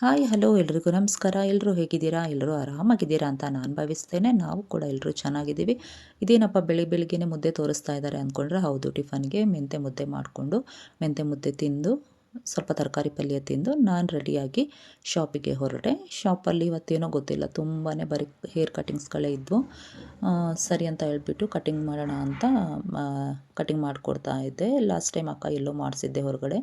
Hi, hello, ಎಲ್ರಿಗೂ ನಮಸ್ಕಾರ. ಎಲ್ಲರೂ ಹೇಗಿದ್ದೀರಾ? ಎಲ್ಲರೂ ಆರಾಮಾಗಿದ್ದೀರಾ ಅಂತ ನಾನು ಭಾವಿಸ್ತೇನೆ. ನಾವು ಕೂಡ ಎಲ್ಲರೂ ಚೆನ್ನಾಗಿದ್ದೀವಿ. ಇದೇನಪ್ಪ ಬೆಳಿ ಬೆಳಿಗ್ಗೆ ಮುದ್ದೆ ತೋರಿಸ್ತಾ ಇದ್ದಾರೆ ಅಂದ್ಕೊಂಡ್ರೆ ಹೌದು, ಟಿಫನ್ಗೆ ಮೆಂತೆ ಮುದ್ದೆ ಮಾಡಿಕೊಂಡು ಮೆಂತೆ ಮುದ್ದೆ ತಿಂದು, ಸ್ವಲ್ಪ ತರಕಾರಿ ಪಲ್ಯ ತಿಂದು ನಾನು ರೆಡಿಯಾಗಿ ಶಾಪಿಗೆ ಹೊರಟೆ. ಶಾಪಲ್ಲಿ ಇವತ್ತೇನೋ ಗೊತ್ತಿಲ್ಲ ತುಂಬಾ ಬರೀ ಹೇರ್ ಕಟಿಂಗ್ಸ್ಗಳೇ ಇದ್ವು. ಸರಿ ಅಂತ ಹೇಳ್ಬಿಟ್ಟು ಕಟಿಂಗ್ ಮಾಡೋಣ ಅಂತ ಕಟಿಂಗ್ ಮಾಡಿಕೊಡ್ತಾ ಇದ್ದೆ. ಲಾಸ್ಟ್ ಟೈಮ್ ಅಕ್ಕ ಎಲ್ಲೋ ಮಾಡಿಸಿದ್ದೆ ಹೊರಗಡೆ.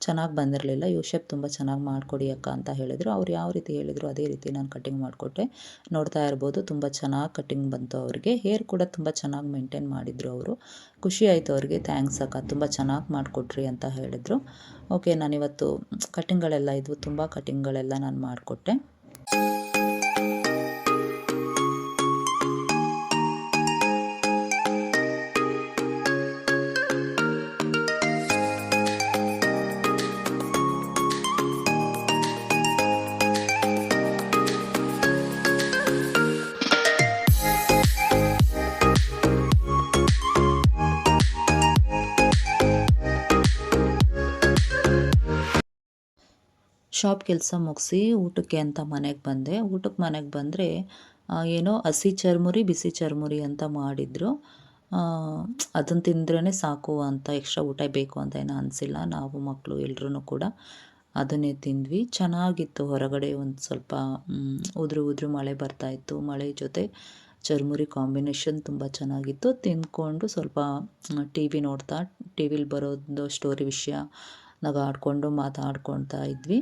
ಚೆನ್ನಾಗಿ ಬಂದಿರಲಿಲ್ಲ. ಯು ಶೇಪ್ ತುಂಬ ಚೆನ್ನಾಗಿ ಮಾಡಿಕೊಡಿ ಅಕ್ಕ ಅಂತ ಹೇಳಿದರು. ಅವ್ರು ಯಾವ ರೀತಿ ಹೇಳಿದರು ಅದೇ ರೀತಿ ನಾನು ಕಟಿಂಗ್ ಮಾಡಿಕೊಟ್ಟೆ. ನೋಡ್ತಾ ಇರ್ಬೋದು, ತುಂಬ ಚೆನ್ನಾಗಿ ಕಟಿಂಗ್ ಬಂತು ಅವ್ರಿಗೆ. ಹೇರ್ ಕೂಡ ತುಂಬ ಚೆನ್ನಾಗಿ ಮೇಂಟೈನ್ ಮಾಡಿದರು ಅವರು. ಖುಷಿ ಆಯಿತು ಅವ್ರಿಗೆ. ಥ್ಯಾಂಕ್ಸ್ ಅಕ್ಕ. ತುಂಬ ಚೆನ್ನಾಗಿ ಮಾಡಿಕೊಟ್ರಿ ಅಂತ ಹೇಳಿದರು. ಓಕೆ ನಾನಿವತ್ತು ಕಟಿಂಗ್ಗಳೆಲ್ಲ ಇದ್ವು, ತುಂಬ ಕಟಿಂಗ್ಗಳೆಲ್ಲ ನಾನು ಮಾಡಿಕೊಟ್ಟೆ. ಶಾಪ್ ಕೆಲಸ ಮುಗಿಸಿ ಊಟಕ್ಕೆ ಅಂತ ಮನೆಗೆ ಬಂದೆ. ಊಟಕ್ಕೆ ಮನೆಗೆ ಬಂದರೆ ಏನೋ ಹಸಿ ಚರ್ಮುರಿ, ಬಿಸಿ ಚರ್ಮುರಿ ಅಂತ ಮಾಡಿದರು. ಅದನ್ನು ತಿಂದ್ರೇ ಸಾಕು ಅಂತ ಎಕ್ಸ್ಟ್ರಾ ಊಟ ಬೇಕು ಅಂತ ಏನೂ ಅನಿಸಿಲ್ಲ. ನಾವು ಮಕ್ಕಳು ಎಲ್ಲರೂ ಕೂಡ ಅದನ್ನೇ ತಿಂದ್ವಿ. ಚೆನ್ನಾಗಿತ್ತು ಹೊರಗಡೆ ಒಂದು ಸ್ವಲ್ಪ ಉದ್ರು ಉದುರು ಮಳೆ ಬರ್ತಾಯಿತ್ತು ಮಳೆ ಜೊತೆ ಚರ್ಮುರಿ ಕಾಂಬಿನೇಷನ್ ತುಂಬ ಚೆನ್ನಾಗಿತ್ತು. ತಿಂದ್ಕೊಂಡು ಸ್ವಲ್ಪ, ಟಿ ವಿ ನೋಡ್ತಾ, ಟಿ ವಿಲಿ ಬರೋದು ಸ್ಟೋರಿ ವಿಷಯ ನಗಾಡ್ಕೊಂಡು ಮಾತಾಡ್ಕೊಳ್ತಾ ಇದ್ವಿ.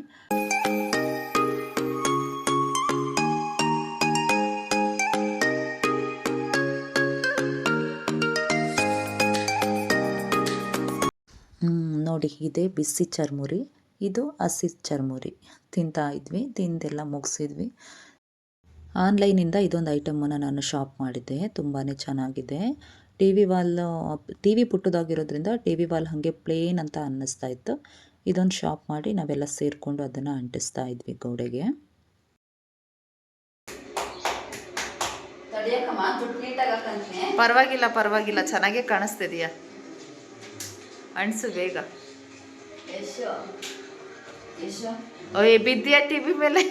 ನೋಡಿ ಇದೆ ಬಿಸಿ ಚರ್ಮುರಿ. ಇದು ಹಸಿ ಚರ್ಮುರಿ. ತಿಂತಾ ಇದ್ವಿ, ತಿಂದೆಲ್ಲ ಮುಗಿಸಿದ್ವಿ. ಆನ್ಲೈನಿಂದ ಇದೊಂದು ಐಟಮನ್ನು ನಾನು ಶಾಪ್ ಮಾಡಿದ್ದೆ ತುಂಬಾ ಚೆನ್ನಾಗಿದೆ. T V wall T V ಪುಟ್ಟದಾಗಿರೋದ್ರಿಂದ T V wall ಹಾಗೆ ಪ್ಲೇನ್ ಅಂತ ಅನ್ನಿಸ್ತಾ ಇತ್ತು. ಇದೊಂದು ಶಾಪ್ ಮಾಡಿ ನಾವೆಲ್ಲ ಸೇರಿಕೊಂಡು ಅದನ್ನು ಅಂಟಿಸ್ತಾ ಇದ್ವಿ ಗೋಡೆಗೆ. ಪರವಾಗಿಲ್ಲ ಪರವಾಗಿಲ್ಲ. ಚೆನ್ನಾಗೇ ಕಾಣಿಸ್ತಿದೀಯ. ಅಣಸು ಬೇಗ. ಯಶು ಯಶು. ಓಯ್ ಬಿದ್ದಿಯ ಟಿ ವಿ ಮೇಲೆ?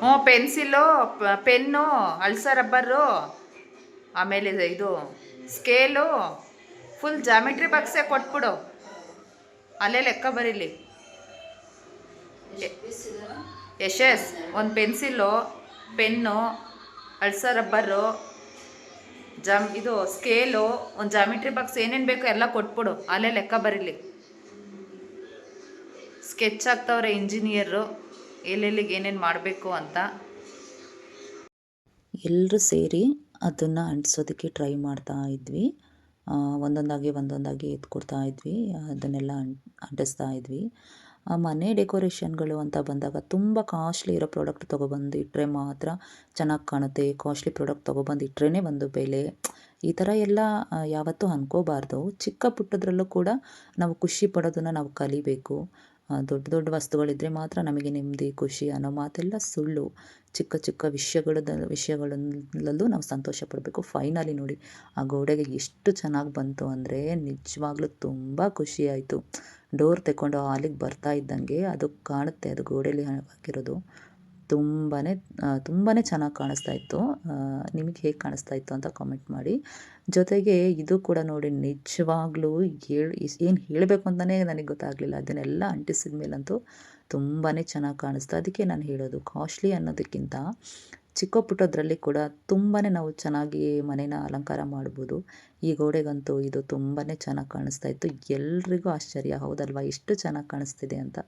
ಹ್ಞೂ ಪೆನ್ಸಿಲು ಪೆನ್ನು ಅಳ್ಸ ರಬ್ಬರು ಆಮೇಲೆ ಇದು- ಇದು ಸ್ಕೇಲು ಫುಲ್ ಜಾಮಿಟ್ರಿ ಬಾಕ್ಸೇ ಕೊಟ್ಬಿಡು. ಅಲ್ಲೇ ಲೆಕ್ಕ ಬರೀಲಿ. ಯಶಸ್ ಒಂದು ಪೆನ್ಸಿಲು ಪೆನ್ನು ಅಳ್ಸ ರಬ್ಬರು ಜಾಮ್ ಇದು ಸ್ಕೇಲು ಒಂದು ಜಾಮಿಟ್ರಿ ಬಾಕ್ಸ್ ಏನೇನು ಬೇಕೋ ಎಲ್ಲ ಕೊಟ್ಬಿಡು. ಅಲ್ಲೇ ಲೆಕ್ಕ ಬರೀಲಿ. ಸ್ಕೆಚ್ ಆಗ್ತವ್ರೆ ಇಂಜಿನಿಯರು ಎಲ್ಲೆಲ್ಲಿಗೆ ಏನೇನು ಮಾಡಬೇಕು ಅಂತ. ಎಲ್ಲರೂ ಸೇರಿ ಅದನ್ನು ಅಂಟಿಸೋದಕ್ಕೆ ಟ್ರೈ ಮಾಡ್ತಾ ಇದ್ವಿ. ಒಂದೊಂದಾಗಿ ಒಂದೊಂದಾಗಿ ಎತ್ಕೊಡ್ತಾ ಇದ್ವಿ, ಅದನ್ನೆಲ್ಲ ಅಂಟ್ ಅಂಟಿಸ್ತಾ ಇದ್ವಿ. ಮನೆ ಡೆಕೋರೇಷನ್ಗಳು ಅಂತ ಬಂದಾಗ ತುಂಬ ಕಾಸ್ಟ್ಲಿ ಇರೋ ಪ್ರಾಡಕ್ಟ್ ತೊಗೊಬಂದು ಇಟ್ಟರೆ ಮಾತ್ರ ಚೆನ್ನಾಗಿ ಕಾಣುತ್ತೆ. ಕಾಸ್ಟ್ಲಿ ಪ್ರಾಡಕ್ಟ್ ತೊಗೊಬಂದು ಇಟ್ರೇ ಒಂದು ಬೆಲೆ. ಈ ಥರ ಎಲ್ಲ ಯಾವತ್ತೂ ಅನ್ಕೋಬಾರ್ದು. ಚಿಕ್ಕ ಪುಟ್ಟದ್ರಲ್ಲೂ ಕೂಡ ನಾವು ಖುಷಿ ಪಡೋದನ್ನು ನಾವು ಕಲಿಬೇಕು. ದೊಡ್ಡ ದೊಡ್ಡ ವಸ್ತುಗಳಿದ್ದರೆ ಮಾತ್ರ ನಮಗೆ ನೆಮ್ಮದಿ, ಖುಷಿ ಅನ್ನೋ ಮಾತೆಲ್ಲ ಸುಳ್ಳು. ಚಿಕ್ಕ ಚಿಕ್ಕ ವಿಷಯಗಳದ ವಿಷಯಗಳಲ್ಲೂ ನಾವು ಸಂತೋಷ ಪಡಬೇಕು. ಫೈನಲಿ ನೋಡಿ, ಆ ಗೋಡೆಗೆ ಎಷ್ಟು ಚೆನ್ನಾಗಿ ಬಂತು ಅಂದರೆ ನಿಜವಾಗ್ಲೂ ತುಂಬ ಖುಷಿ ಆಯಿತು. ಡೋರ್ ತೆಕ್ಕೊಂಡು ಹಾಲಿಗೆ ಬರ್ತಾ ಇದ್ದಂಗೆ ಅದು ಕಾಣುತ್ತೆ, ಅದು ಗೋಡೆಯಲ್ಲಿ ಹಾಕಿರೋದು ತುಂಬಾ ತುಂಬಾ ಚೆನ್ನಾಗಿ ಕಾಣಿಸ್ತಾ ಇತ್ತು. ನಿಮಗೆ ಹೇಗೆ ಕಾಣಿಸ್ತಾ ಇತ್ತು ಅಂತ ಕಾಮೆಂಟ್ ಮಾಡಿ. ಜೊತೆಗೆ ಇದು ಕೂಡ ನೋಡಿ ನಿಜವಾಗ್ಲೂ ಹೇಳಿ ಏನು ಹೇಳಬೇಕು ಅಂತಲೇ ನನಗೆ ಗೊತ್ತಾಗಲಿಲ್ಲ. ಅದನ್ನೆಲ್ಲ ಅಂಟಿಸಿದ ಮೇಲಂತೂ ತುಂಬಾ ಚೆನ್ನಾಗಿ ಕಾಣಿಸ್ತಾ, ಅದಕ್ಕೆ ನಾನು ಹೇಳೋದು ಕಾಸ್ಟ್ಲಿ ಅನ್ನೋದಕ್ಕಿಂತ ಚಿಕ್ಕ ಪುಟ್ಟದ್ರಲ್ಲಿ ಕೂಡ ತುಂಬಾ ನಾವು ಚೆನ್ನಾಗಿ ಮನೇನ ಅಲಂಕಾರ ಮಾಡ್ಬೋದು. ಈ ಗೋಡೆಗಂತೂ ಇದು ತುಂಬಾ ಚೆನ್ನಾಗಿ ಕಾಣಿಸ್ತಾ ಇತ್ತು. ಎಲ್ರಿಗೂ ಆಶ್ಚರ್ಯ, ಹೌದಲ್ವಾ? ಎಷ್ಟು ಚೆನ್ನಾಗಿ ಕಾಣಿಸ್ತಿದೆ ಅಂತ.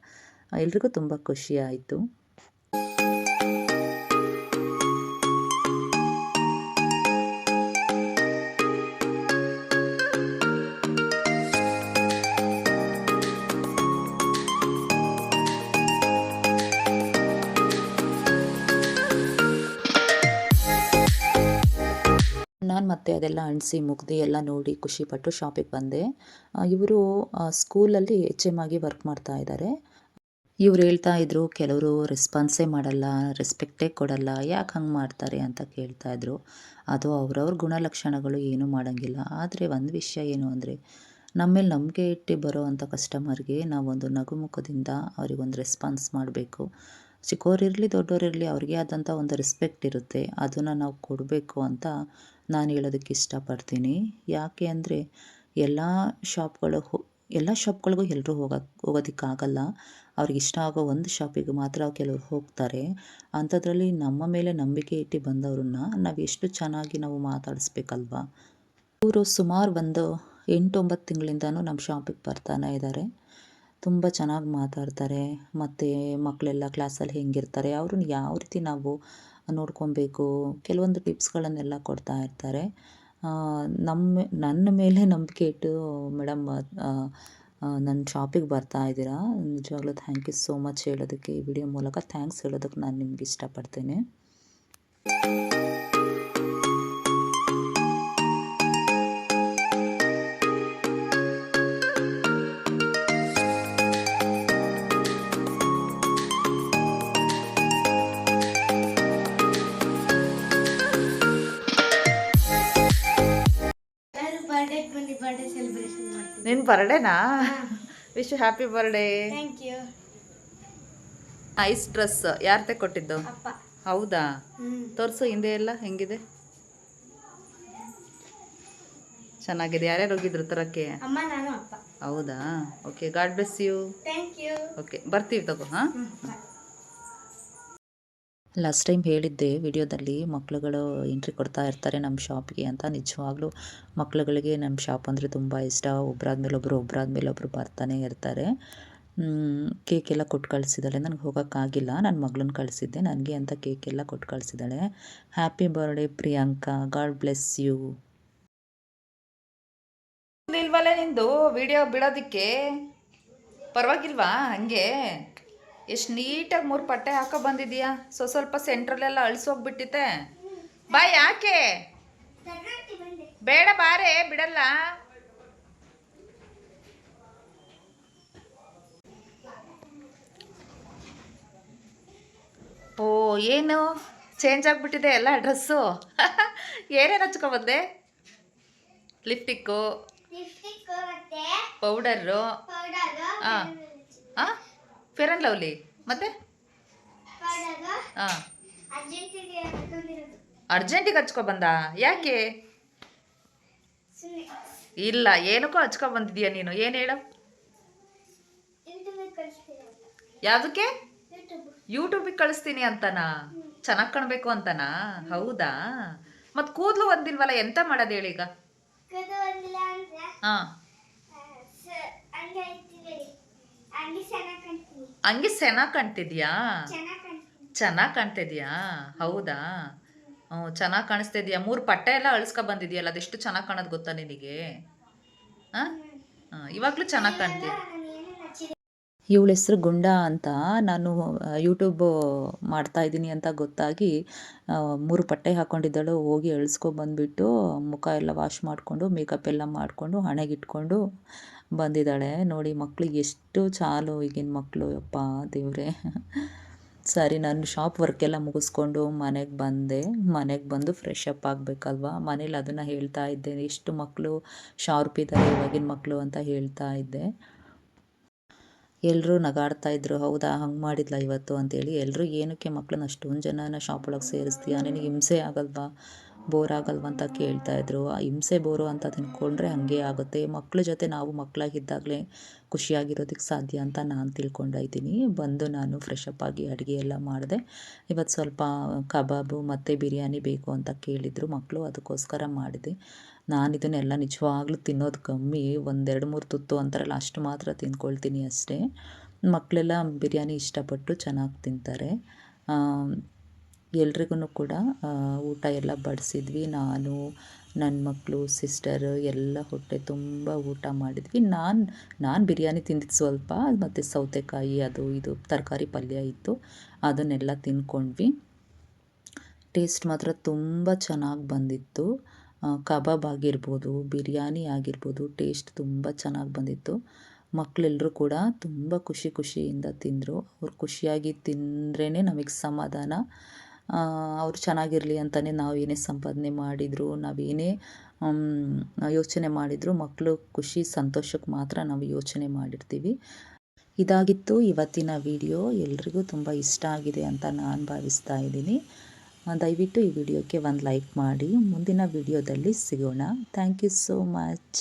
ಎಲ್ರಿಗೂ ತುಂಬ ಖುಷಿ ಆಯಿತು. ಮತ್ತೆ ಅದೆಲ್ಲ ಅಣಿಸಿ ಮುಗ್ದು ಎಲ್ಲ ನೋಡಿ ಖುಷಿಪಟ್ಟು ಶಾಪಿಗೆ ಬಂದೆ. ಇವರು ಸ್ಕೂಲಲ್ಲಿ ಎಚ್ ಎಂ ಆಗಿ ವರ್ಕ್ ಮಾಡ್ತಾ ಇದ್ದಾರೆ ಇವ್ರು ಹೇಳ್ತಾ ಇದ್ರು, ಕೆಲವರು ರೆಸ್ಪಾನ್ಸೇ ಮಾಡಲ್ಲ ರೆಸ್ಪೆಕ್ಟೇ ಕೊಡಲ್ಲ, ಯಾಕೆ ಹಂಗೆ ಮಾಡ್ತಾರೆ ಅಂತ ಕೇಳ್ತಾ ಇದ್ರು. ಅದು ಅವ್ರವ್ರ ಗುಣಲಕ್ಷಣಗಳು ಏನೂ ಮಾಡೋಂಗಿಲ್ಲ. ಆದರೆ ಒಂದು ವಿಷಯ ಏನು ಅಂದರೆ ನಮ್ಮ ಮೇಲೆ ನಂಬಿಕೆ ಇಟ್ಟು ಬರೋ ಅಂಥ ಕಸ್ಟಮರ್ಗೆ ನಾವೊಂದು ನಗುಮುಖದಿಂದ ಅವ್ರಿಗೊಂದು ರೆಸ್ಪಾನ್ಸ್ ಮಾಡಬೇಕು. ಚಿಕ್ಕವರಿರಲಿ ದೊಡ್ಡವರಿರಲಿ ಅವ್ರಿಗೆ ಆದಂಥ ಒಂದು ರೆಸ್ಪೆಕ್ಟ್ ಇರುತ್ತೆ. ಅದನ್ನು ನಾವು ಕೊಡಬೇಕು ಅಂತ ನಾನು ಹೇಳೋದಕ್ಕೆ ಇಷ್ಟಪಡ್ತೀನಿ. ಯಾಕೆ ಅಂದರೆ ಎಲ್ಲ ಶಾಪ್ಗಳು ಎಲ್ಲ ಶಾಪ್ಗಳಿಗೂ ಎಲ್ಲರೂ ಹೋಗೋಕ್ಕೆ ಹೋಗೋದಕ್ಕಾಗಲ್ಲ. ಅವ್ರಿಗೆ ಇಷ್ಟ ಆಗೋ ಒಂದು ಶಾಪಿಗೆ ಮಾತ್ರ ಕೆಲವರು ಹೋಗ್ತಾರೆ. ಅಂಥದ್ರಲ್ಲಿ ನಮ್ಮ ಮೇಲೆ ನಂಬಿಕೆ ಇಟ್ಟು ಬಂದವ್ರನ್ನ ನಾವು ಎಷ್ಟು ಚೆನ್ನಾಗಿ ನಾವು ಮಾತಾಡಿಸ್ಬೇಕಲ್ವಾ? ಇವರು ಸುಮಾರು ಒಂದು ಎಂಟೊಂಬತ್ತು ತಿಂಗಳಿಂದನೂ ನಮ್ಮ ಶಾಪಿಗೆ ಬರ್ತಾನೆ ಇದ್ದಾರೆ ತುಂಬ ಚೆನ್ನಾಗಿ ಮಾತಾಡ್ತಾರೆ. ಮತ್ತು ಮಕ್ಕಳೆಲ್ಲ ಕ್ಲಾಸಲ್ಲಿ ಹೆಂಗಿರ್ತಾರೆ ಅವ್ರನ್ನ ಯಾವ ರೀತಿ ನಾವು ನೋಡ್ಕೊಬೇಕು? ಕೆಲವೊಂದು ಟಿಪ್ಸ್ಗಳನ್ನೆಲ್ಲ ಕೊಡ್ತಾ ಇರ್ತಾರೆ. ನಮ್ಮ ನನ್ನ ಮೇಲೆ ನಂಬಿಕೆ ಇಟ್ಟು ಮೇಡಮ್ ನನ್ನ ಶಾಪಿಗೆ ಬರ್ತಾ ಇದ್ದೀರಾ? ನಿಜವಾಗ್ಲೂ ಥ್ಯಾಂಕ್ ಯು ಸೋ ಮಚ್ ಹೇಳೋದಕ್ಕೆ ಈ ವಿಡಿಯೋ ಮೂಲಕ. ಥ್ಯಾಂಕ್ಸ್ ಹೇಳೋದಕ್ಕೆ ನಾನು ನಿಮ್ಗೆ ಇಷ್ಟಪಡ್ತೇನೆ. ಬರ್ಡೇನಾ? ವಿಶ್ ಹ್ಯಾಪಿ ಬರ್ಡೇ ಐಸ್ ಡ್ರೆಸ್ ಯಾರ್ತೆ ಕೊಟ್ಟಿದ್ದು ಅಪ್ಪ. ಹೌದಾ? ತೋರಿಸು ಹಿಂದೆ ಎಲ್ಲ ಹೆಂಗಿದೆ? ಚೆನ್ನಾಗಿದೆ. ಯಾರ್ಯಾರು ಹೋಗಿದ್ರು ತರಕ್ಕೆ? ಹೌದಾ? Okay God bless you okay ಬರ್ತೀವಿ ತಗೋ ಹಾಂ? ಲಾಸ್ಟ್ ಟೈಮ್ ಹೇಳಿದ್ದೆ ವಿಡಿಯೋದಲ್ಲಿ ಮಕ್ಕಳುಗಳು ಎಂಟ್ರಿ ಕೊಡ್ತಾ ಇರ್ತಾರೆ ನಮ್ಮ ಶಾಪ್ಗೆ ಅಂತ. ನಿಜವಾಗ್ಲೂ ಮಕ್ಕಳುಗಳಿಗೆ ನಮ್ಮ ಶಾಪ್ ಅಂದರೆ ತುಂಬ ಇಷ್ಟ. ಒಬ್ಬರಾದ್ಮೇಲೆ ಒಬ್ಬರು ಒಬ್ಬರಾದ್ಮೇಲೆ ಒಬ್ಬರು ಬರ್ತಾನೆ ಇರ್ತಾರೆ. ಕೇಕ್ ಎಲ್ಲ ಕೊಟ್ಟು ಕಳಿಸಿದ್ದಾಳೆ. ನನಗೆ ಹೋಗೋಕ್ಕಾಗಿಲ್ಲ ನನ್ನ ಮಗಳನ್ನ ಕಳಿಸಿದ್ದೆ. ನನಗೆ ಅಂತ ಕೇಕ್ ಎಲ್ಲ ಕೊಟ್ಟು ಕಳಿಸಿದ್ದಾಳೆ. Happy birthday Priyanka. God bless you ನಿಂದು ವಿಡಿಯೋ ಬಿಡೋದಕ್ಕೆ? ಪರವಾಗಿಲ್ವಾ? ಹಂಗೆ? ಎಷ್ಟು ನೀಟಾಗಿ ಮೂರು ಪಟ್ಟೆ ಹಾಕೋ ಬಂದಿದೀಯಾ? ಸೊ ಸ್ವಲ್ಪ ಸೆಂಟ್ರಲ್ಲೆಲ್ಲ ಅಳಿಸೋಗ್ಬಿಟ್ಟಿತ್ತೆ ಬಾ ಯಾಕೆ? ಬೇಡ ಬಾರೆ ಬಿಡಲ್ಲ. ಓ ಏನು? ಚೇಂಜ್ ಆಗಿಬಿಟ್ಟಿದೆ ಎಲ್ಲ ಡ್ರೆಸ್ಸು. ಏನೇನು ಹಚ್ಕೊಬಂದೆ ಲಿಪ್ಟಿಕ್ಕು ಪೌಡರ್. ಹಾಂ ಹಾಂ ಫೇರ್ ಆ್ಯಂಡ್ ಲವ್ಲಿ ಮತ್ತೆ? ಹಾಂ. ಅರ್ಜೆಂಟಿಗೆ ಹಚ್ಕೊ ಬಂದ? ಯಾಕೆ? ಇಲ್ಲ ಏನಕ್ಕೋ ಹಚ್ಕೊ ಬಂದಿದೀಯ ನೀನು? ಏನು ಹೇಳು? ಯಾವುದಕ್ಕೆ? ಯೂಟ್ಯೂಬ್. ಯೂಟ್ಯೂಬಿಗೆ ಕಳಿಸ್ತೀನಿ ಅಂತನ? ಚೆನ್ನಾಗಿ ಕಾಣಬೇಕು ಅಂತನಾ? ಹೌದಾ? ಮತ್ತು ಕೂದಲು ಒಂದಿಲ್ವಲ್ಲ ಎಂತ ಮಾಡೋದು ಹೇಳಿ ಈಗ? ಕದು ಒಂದಿಲ್ಲ ಅಂದ್ರೆ? ಹಾಂ ಆ, ಸ- ಹಂಗೆ ಐತಿದೆ ಹಂಗೆ ಚೆನ್ನಾಗಿ ಕಾಣ್ತೀನಿ ಹಂಗೆ ಚೆನ್ನಾಗಿ ಕಾಣ್ತಿದ್ಯಾ? ಚೆನ್ನಾಗಿ ಕಾಣ್ತಿದ್ಯಾ? ಹೌದಾ? ಹ್ಞೂ ಚೆನ್ನಾಗಿ ಕಾಣಿಸ್ತಿದ್ಯಾ? ಮೂರು ಪಟ್ಟೆ ಎಲ್ಲ ಅಳಿಸ್ಕೊ ಬಂದಿದ್ಯಲ್ಲ ಅದೆಷ್ಟು ಚೆನ್ನಾಗಿ ಕಾಣೋದು ಗೊತ್ತಾ ನಿನಗೆ? ಹಾಂ? ಹಾಂ ಇವಾಗಲೂ ಚೆನ್ನಾಗಿ ಕಾಣ್ತೀಯ? ಇವಳ ಹೆಸರು ಗುಂಡ ಅಂತ ನಾನು ಯೂಟ್ಯೂಬ್ ಮಾಡ್ತಾ ಇದ್ದೀನಿ ಅಂತ ಗೊತ್ತಾಗಿ ಮೂರು ಪಟ್ಟೆ ಹಾಕ್ಕೊಂಡಿದ್ದಳು ಹೋಗಿ ಎಳ್ಸ್ಕೊ ಬಂದುಬಿಟ್ಟು ಮುಖ ಎಲ್ಲ ವಾಶ್ ಮಾಡಿಕೊಂಡು ಮೇಕಪ್ ಎಲ್ಲ ಮಾಡಿಕೊಂಡು ಹಣೆಗಿಟ್ಕೊಂಡು ಬಂದಿದ್ದಾಳೆ. ನೋಡಿ ಮಕ್ಳಿಗೆ ಎಷ್ಟು ಚಾಲು ಈಗಿನ ಮಕ್ಕಳು ಅಪ್ಪ ದೇವ್ರೆ. ಸರಿ, ನಾನು ಶಾಪ್ ವರ್ಕ್ ಎಲ್ಲ ಮುಗಿಸ್ಕೊಂಡು ಮನೆಗೆ ಬಂದೆ. ಮನೆಗೆ ಬಂದು ಫ್ರೆಶ್ ಅಪ್ ಆಗಬೇಕಲ್ವಾ? ಮನೇಲಿ ಅದನ್ನು ಹೇಳ್ತಾ ಇದ್ದೆ. ಎಷ್ಟು ಮಕ್ಕಳು ಶಾರ್ಪ್ ಇದ್ದಾರೆ ಇವಾಗಿನ ಮಕ್ಕಳು ಅಂತ ಹೇಳ್ತಾ ಇದ್ದೆ. ಎಲ್ಲರೂ ನಗಾಡ್ತಾ ಇದ್ರು. ಹೌದಾ? ಹಂಗೆ ಮಾಡಿದ್ಲ ಇವತ್ತು ಅಂತೇಳಿ. ಎಲ್ಲರೂ ಏನಕ್ಕೆ ಮಕ್ಕಳನ್ನ ಅಷ್ಟೊಂದು ಜನನ ಶಾಪ್ ಒಳಗೆ ಸೇರಿಸ್ತೀಯ? ನಿನಗೆ ಹಿಂಸೆ ಆಗಲ್ವಾ? ಬೋರ್ ಆಗಲ್ವಂತ ಅಂತ ಕೇಳ್ತಾ ಇದ್ರು. ಆ ಹಿಂಸೆ ಬೋರು ಅಂತ ತಿಳ್ಕೊಂಡ್ರೆ ಹಾಗೆ ಆಗುತ್ತೆ. ಮಕ್ಳ ಜೊತೆ ನಾವು ಮಕ್ಕಳಾಗಿದ್ದಾಗಲೇ ಖುಷಿಯಾಗಿರೋದಕ್ಕೆ ಸಾಧ್ಯ ಅಂತ ನಾನು ತಿಳ್ಕೊಂಡಿದ್ದೀನಿ ಬಂದು ನಾನು ಫ್ರೆಶ್ ಅಪ್ ಆಗಿ ಅಡುಗೆ ಎಲ್ಲ ಮಾಡಿದೆ. ಇವತ್ತು ಸ್ವಲ್ಪ ಕಬಾಬು ಮತ್ತು ಬಿರಿಯಾನಿ ಬೇಕು ಅಂತ ಕೇಳಿದರು. ಮಕ್ಕಳು ಅದಕ್ಕೋಸ್ಕರ ಮಾಡಿದೆ. ನಾನು ಇದನ್ನೆಲ್ಲ ನಿಜವಾಗ್ಲೂ ತಿನ್ನೋದು ಕಮ್ಮಿ. ಒಂದೆರಡು ಮೂರು ತುತ್ತು ಅಂತಾರಲ್ಲ, ಅಷ್ಟು ಮಾತ್ರ ತಿಂದ್ಕೊಳ್ತೀನಿ ಅಷ್ಟೇ. ಮಕ್ಕಳೆಲ್ಲ ಬಿರಿಯಾನಿ ಇಷ್ಟಪಟ್ಟು ಚೆನ್ನಾಗಿ ತಿಂತಾರೆ. ಎಲ್ರಿಗೂ ಕೂಡ ಊಟ ಎಲ್ಲ ಬಡಿಸಿದ್ವಿ. ನಾನು ನನ್ನ ಮಕ್ಕಳು ಸಿಸ್ಟರ್ ಎಲ್ಲ ಹೊಟ್ಟೆ ತುಂಬ ಊಟ ಮಾಡಿದ್ವಿ. ನಾನು ನಾನು ಬಿರಿಯಾನಿ ತಿಂದಿದ್ದು ಸ್ವಲ್ಪ, ಮತ್ತು ಸೌತೆಕಾಯಿ, ಅದು, ಇದು ತರಕಾರಿ ಪಲ್ಯ ಇತ್ತು. ಅದನ್ನೆಲ್ಲ ತಿನ್ಕೊಂಡ್ವಿ. ಟೇಸ್ಟ್ ಮಾತ್ರ ತುಂಬ ಚೆನ್ನಾಗಿ ಬಂದಿತ್ತು. ಕಬಾಬ್ ಆಗಿರ್ಬೋದು, ಬಿರಿಯಾನಿ ಆಗಿರ್ಬೋದು, ಟೇಸ್ಟ್ ತುಂಬ ಚೆನ್ನಾಗಿ ಬಂದಿತ್ತು. ಮಕ್ಕಳೆಲ್ಲರೂ ಕೂಡ ತುಂಬ ಖುಷಿ ಖುಷಿಯಿಂದ ತಿಂದರು. ಅವ್ರು ಖುಷಿಯಾಗಿ ತಿಂದ್ರೇ ನಮಗೆ ಸಮಾಧಾನ. ಅವ್ರು ಚೆನ್ನಾಗಿರಲಿ ಅಂತಲೇ ನಾವು ಏನೇ ಸಂಪಾದನೆ ಮಾಡಿದರೂ ನಾವೇನೇ ಯೋಚನೆ ಮಾಡಿದರೂ ಮಕ್ಕಳು ಖುಷಿ ಸಂತೋಷಕ್ಕೆ ಮಾತ್ರ ನಾವು ಯೋಚನೆ ಮಾಡಿರ್ತೀವಿ. ಇದಾಗಿತ್ತು ಇವತ್ತಿನ ವಿಡಿಯೋ. ಎಲ್ರಿಗೂ ತುಂಬ ಇಷ್ಟ ಆಗಿದೆ ಅಂತ ನಾನು ಭಾವಿಸ್ತಾ ಇದ್ದೀನಿ. ದಯವಿಟ್ಟು ಈ ವಿಡಿಯೋಕ್ಕೆ ಒಂದು ಲೈಕ್ ಮಾಡಿ. ಮುಂದಿನ ವಿಡಿಯೋದಲ್ಲಿ ಸಿಗೋಣ. Thank you so much.